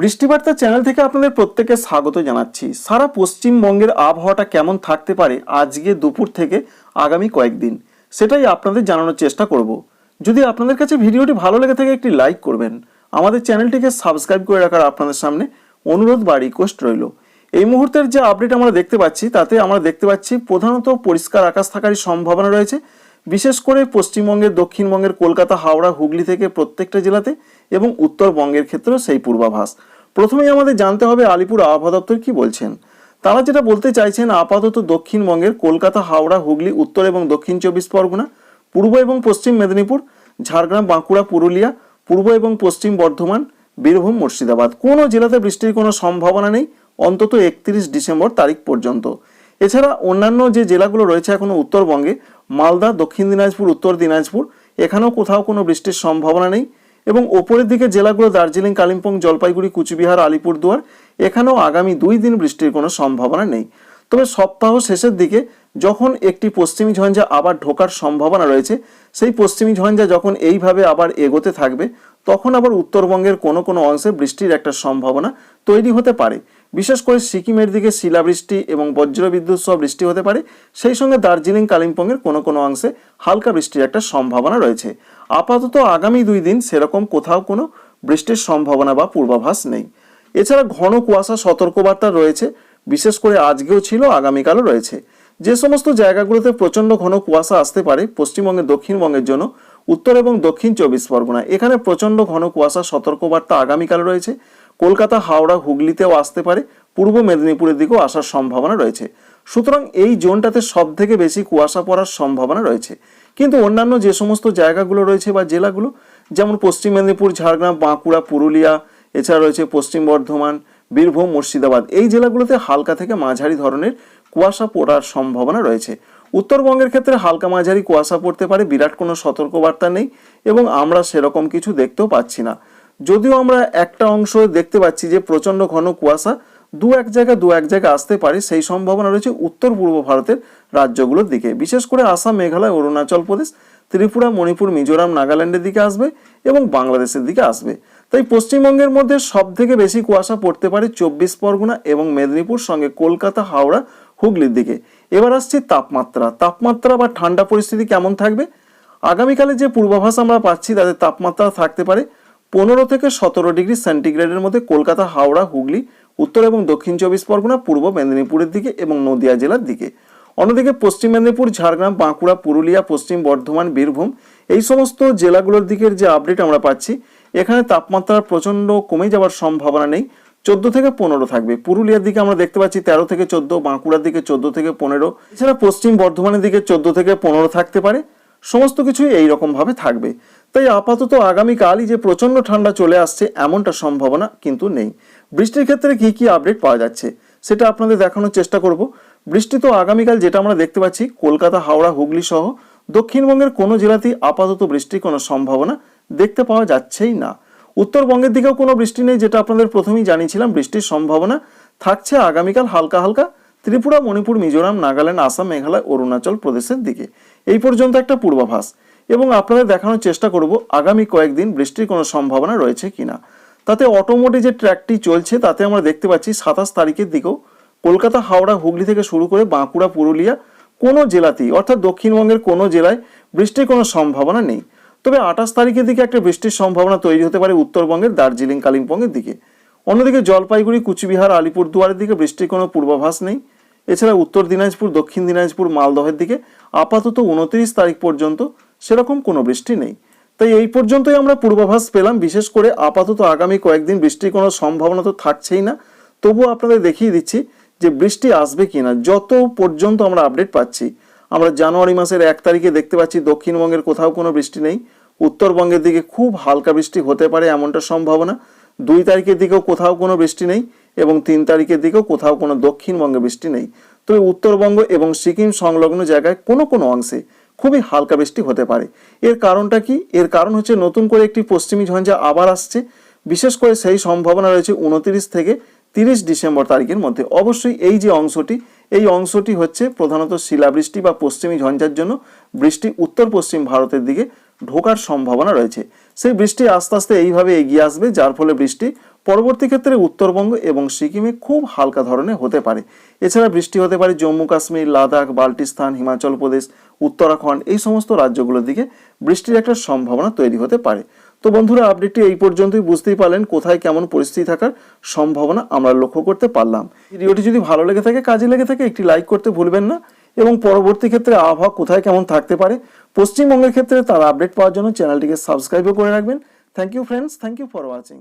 বৃষ্টিবার্তা channel থেকে আপনাদের প্রত্যেকে স্বাগত জানাচ্ছি। সারা পশ্চিমবঙ্গের আবহাওয়াটা কেমন থাকতে পারে আজকে দুপুর থেকে আগামী কয়েকদিন, সেটাই আপনাদের জানানোর চেষ্টা করব। যদি আপনাদের কাছে ভিডিওটি ভালো লেগে থাকে, একটি লাইক করবেন। আমাদের চ্যানেলটিকে সাবস্ক্রাইব করে রাখার আপনাদের সামনে অনুরোধ বা রিকোয়েস্ট রইল। এই মুহূর্তের যে আপডেট আমরা দেখতে পাচ্ছি, তাতে আমরা দেখতে পাচ্ছি প্রধানত পরিষ্কার আকাশ থাকারই সম্ভাবনা রয়েছে। বিশেষ করে পশ্চিমবঙ্গের, দক্ষিণবঙ্গের, কলকাতা, হাওড়া, হুগলি থেকে প্রত্যেকটা জেলাতে এবং উত্তরবঙ্গের ক্ষেত্রেও সেই পূর্বাভাস। প্রথমেই আমাদের জানতে হবে আলিপুর আবহাওয়া দপ্তর কি বলছেন। তারা যেটা বলতে চাইছেন, আপাতত দক্ষিণবঙ্গের কলকাতা, হাওড়া, হুগলি, উত্তর এবং দক্ষিণ চব্বিশ পরগনা, পূর্ব এবং পশ্চিম মেদিনীপুর, ঝাড়গ্রাম, বাঁকুড়া, পুরুলিয়া, পূর্ব এবং পশ্চিম বর্ধমান, বীরভূম, মুর্শিদাবাদ। কোনো জেলাতে বৃষ্টির কোনো সম্ভাবনা নেই, অন্তত একত্রিশ ডিসেম্বর তারিখ পর্যন্ত। এছাড়া অন্যান্য যে জেলাগুলো রয়েছে এখনও উত্তরবঙ্গে, মালদা, দক্ষিণ দিনাজপুর, উত্তর দিনাজপুর, এখানেও কোথাও কোনো বৃষ্টির সম্ভাবনা নেই। এবং ওপরের দিকে জেলাগুলো দার্জিলিং, কালিম্পং, জলপাইগুড়ি, কুচবিহার, আলিপুরদুয়ার, এখানেও আগামী দুই দিন বৃষ্টির কোনো সম্ভাবনা নেই। তবে সপ্তাহ শেষের দিকে যখন একটি পশ্চিমী ঝঞ্ঝা আবার ঢোকার সম্ভাবনা রয়েছে, সেই পশ্চিমী ঝঞ্ঝা যখন এইভাবে আবার এগোতে থাকবে তখন আবার উত্তরবঙ্গের কোনো কোনো অংশে বৃষ্টির একটা সম্ভাবনা তৈরি হতে পারে। বিশেষ করে সিকিমের দিকে শিলাবৃষ্টি এবং বজ্রবিদ্যুৎ সহ বৃষ্টি হতে পারে, সেই সঙ্গে দার্জিলিং, কালিম্পংয়ের কোনো কোনো অংশে হালকা বৃষ্টির একটা সম্ভাবনা রয়েছে। আপাতত আগামী দুই দিন সেরকম কোথাও কোনো বৃষ্টির সম্ভাবনা বা পূর্বাভাস নেই। এছাড়া ঘন কুয়াশা, সতর্কবার্তা রয়েছে, বিশেষ করে আজকেও ছিল, আগামীকালও রয়েছে। যে সমস্ত জায়গাগুলোতে প্রচণ্ড ঘন কুয়াশা আসতে পারে পশ্চিমবঙ্গের দক্ষিণবঙ্গের জন্য উত্তর এবং দক্ষিণ চব্বিশ পরগনা। এখানে প্রচণ্ড ঘন কুয়াশা, সতর্কবার্তা আগামীকাল রয়েছে। কলকাতা, হাওড়া, হুগলিতেও আসতে পারে। পূর্ব মেদিনীপুরের দিকেও আসার সম্ভাবনা রয়েছে। সুতরাং এই জোনটাতে সব থেকে বেশি কুয়াশা পড়ার সম্ভাবনা রয়েছে। কিন্তু অন্যান্য যে সমস্ত জায়গাগুলো রয়েছে বা জেলাগুলো, যেমন পশ্চিম মেদিনীপুর, ঝাড়গ্রাম, বাঁকুড়া, পুরুলিয়া, এছাড়া রয়েছে পশ্চিম বর্ধমান, বীরভূম, মুর্শিদাবাদ। এই জেলাগুলোতে হালকা থেকে মাঝারি ধরনের কুয়াশা পড়ার সম্ভাবনা রয়েছে। উত্তরবঙ্গের ক্ষেত্রে হালকা মাঝারি কুয়াশা পড়তে পারে, বিরাট কোনো সতর্কবার্তা নেই এবং আমরা সেরকম কিছু দেখতেও পাচ্ছি না। যদিও আমরা একটা অংশ দেখতে পাচ্ছি যে প্রচণ্ড ঘন কুয়াশা দু এক জায়গা দু এক জায়গা আসতে পারে, সেই সম্ভাবনা রয়েছে উত্তর পূর্ব ভারতের রাজ্যগুলোর দিকে। বিশেষ করে আসাম, মেঘালয়, অরুণাচল প্রদেশ, ত্রিপুরা, মণিপুর, মিজোরাম, নাগাল্যান্ডের দিকে আসবে এবং বাংলাদেশের দিকে আসবে। তাই পশ্চিমবঙ্গের মধ্যে সব থেকে বেশি কুয়াশা পড়তে পারে চব্বিশ পরগনা এবং মেদিনীপুর, সঙ্গে কলকাতা, হাওড়া হুগলির দিকে। এবার আসছি তাপমাত্রা। তাপমাত্রা বা ঠান্ডা পরিস্থিতি কেমন থাকবে? আগামীকালে যে পূর্বাভাস আমরা পাচ্ছি তাদের তাপমাত্রা থাকতে পারে পনেরো থেকে সতেরো ডিগ্রি সেন্টিগ্রেডের মধ্যে কলকাতা, হাওড়া, হুগলি, উত্তর এবং দক্ষিণ চব্বিশ পরগনা, পূর্ব মেদিনীপুরের দিকে এবং নদিয়া জেলার দিকে। অন্যদিকে পশ্চিম মেদিনীপুর, ঝাড়গ্রাম, বাঁকুড়া, পুরুলিয়া, পশ্চিম বর্ধমান, বীরভূম এই সমস্ত জেলাগুলোর দিকের যে আপডেট আমরা পাচ্ছি, এখানে তাপমাত্রা প্রচণ্ড কমে যাওয়ার সম্ভাবনা নেই। চোদ্দ থেকে পনেরো থাকবে। পুরুলিয়ার দিকে আমরা দেখতে পাচ্ছি তেরো থেকে চোদ্দ, বাঁকুড়ার দিকে চোদ্দ থেকে পনেরো। এছাড়া পশ্চিম বর্ধমানের দিকে চোদ্দ থেকে পনেরো থাকতে পারে। সমস্ত কিছুই এই রকম ভাবে থাকবে। তাই আপাতত আগামীকালই যে প্রচণ্ড ঠান্ডা চলে আসছে, এমনটা সম্ভাবনা কিন্তু নেই। বৃষ্টির ক্ষেত্রে কি কি আপডেট পাওয়া যাচ্ছে, সেটা আপনাদের দেখানোর চেষ্টা করব। বৃষ্টি তো আগামীকাল যেটা আমরা দেখতে পাচ্ছি, কলকাতা, হাওড়া, হুগলি সহ দক্ষিণবঙ্গের কোনো জেলাতেই আপাতত বৃষ্টির কোনো সম্ভাবনা দেখতে পাওয়া যাচ্ছেই না। উত্তরবঙ্গের দিকেও কোনো বৃষ্টি নেই, যেটা আপনাদের প্রথমেই জানিয়েছিলাম। বৃষ্টির সম্ভাবনা থাকছে আগামীকাল হালকা হালকা ত্রিপুরা, মণিপুর, মিজোরাম, নাগাল্যান্ড, আসাম, মেঘালয়, অরুণাচল প্রদেশের দিকে। এই পর্যন্ত একটা পূর্বাভাস। এবং আপনাদের দেখানোর চেষ্টা করব আগামী কয়েকদিন বৃষ্টির কোনো সম্ভাবনা রয়েছে কিনা। তাতে অটোমোটে যে ট্র্যাকটি চলছে, তাতে আমরা দেখতে পাচ্ছি সাতাশ তারিখের দিকেও কলকাতা, হাওড়া, হুগলি থেকে শুরু করে বাঁকুড়া, পুরুলিয়া কোনো জেলাতেই, অর্থাৎ দক্ষিণবঙ্গের কোনো জেলায় বৃষ্টির কোনো সম্ভাবনা নেই। তবে আঠাশ তারিখের দিকে একটা বৃষ্টির সম্ভাবনা তৈরি হতে পারে উত্তরবঙ্গের দার্জিলিং, কালিম্পংয়ের দিকে। অন্যদিকে জলপাইগুড়ি, কুচবিহার, আলিপুরদুয়ারের দিকে বৃষ্টির কোনো পূর্বাভাস নেই। এছাড়া উত্তর দিনাজপুর, দক্ষিণ দিনাজপুর, মালদহের দিকে আপাতত উনত্রিশ তারিখ পর্যন্ত সেরকম কোনো বৃষ্টি নেই। তাই এই পর্যন্তই আমরা পূর্বাভাস পেলাম। বিশেষ করে আপাতত আগামী কয়েকদিন বৃষ্টির কোনো সম্ভাবনা তো থাকছেই না। তবুও আপনাদের দেখিয়ে দিচ্ছি যে বৃষ্টি আসবে কি না যত পর্যন্ত আমরা আপডেট পাচ্ছি, আমরা জানুয়ারি মাসের এক তারিখে দেখতে পাচ্ছি দক্ষিণবঙ্গের কোথাও কোনো বৃষ্টি নেই। উত্তরবঙ্গের দিকে খুব হালকা বৃষ্টি হতে পারে এমনটা সম্ভাবনা। দুই তারিখের দিকেও কোথাও কোনো বৃষ্টি নেই এবং তিন তারিখের দিকেও কোথাও কোনো দক্ষিণবঙ্গে বৃষ্টি নেই। তবে উত্তরবঙ্গ এবং সিকিম সংলগ্ন জায়গায় কোনো কোনো অংশে খুবই হালকা বৃষ্টি হতে পারে। এর কারণটা কি? এর কারণ হচ্ছে নতুন করে একটি পশ্চিমী ঝঞ্ঝা আবার আসছে। বিশেষ করে সেই সম্ভাবনা রয়েছে উনতিরিশ থেকে তিরিশ ডিসেম্বর তারিখের মধ্যে। অবশ্যই এই যে অংশটি, এই অংশটি হচ্ছে প্রধানত শিলাবৃষ্টি বা পশ্চিমী ঝঞ্ঝার জন্য বৃষ্টি উত্তর পশ্চিম ভারতের দিকে ঢোকার সম্ভাবনা রয়েছে। সেই বৃষ্টি আস্তে আস্তে এইভাবে এগিয়ে আসবে, যার ফলে বৃষ্টি পরবর্তী ক্ষেত্রে উত্তরবঙ্গ এবং সিকিমে খুব হালকা ধরনের হতে পারে। এছাড়া বৃষ্টি হতে পারে জম্মু, কাশ্মীর, লাদাখ, বাল্টিস্তান, হিমাচল প্রদেশ, উত্তরাখণ্ড, এই সমস্ত রাজ্যগুলোর দিকে বৃষ্টির একটা সম্ভাবনা তৈরি হতে পারে। তো বন্ধুরা, আপডেটটি এই পর্যন্তই। বুঝতেই পারলেন কোথায় কেমন পরিস্থিতি থাকার সম্ভাবনা আমরা লক্ষ্য করতে পারলাম। ভিডিওটি যদি ভালো লেগে থাকে, কাজে লেগে থাকে, একটি লাইক করতে ভুলবেন না। এবং পরবর্তী ক্ষেত্রে আবহাওয়া কোথায় কেমন থাকতে পারে, পশ্চিমবঙ্গের ক্ষেত্রে তার আপডেট পাওয়ার জন্য চ্যানেলটিকে সাবস্ক্রাইবও করে রাখবেন। Thank you friends thank you for watching